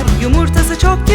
var. Yumurtası çok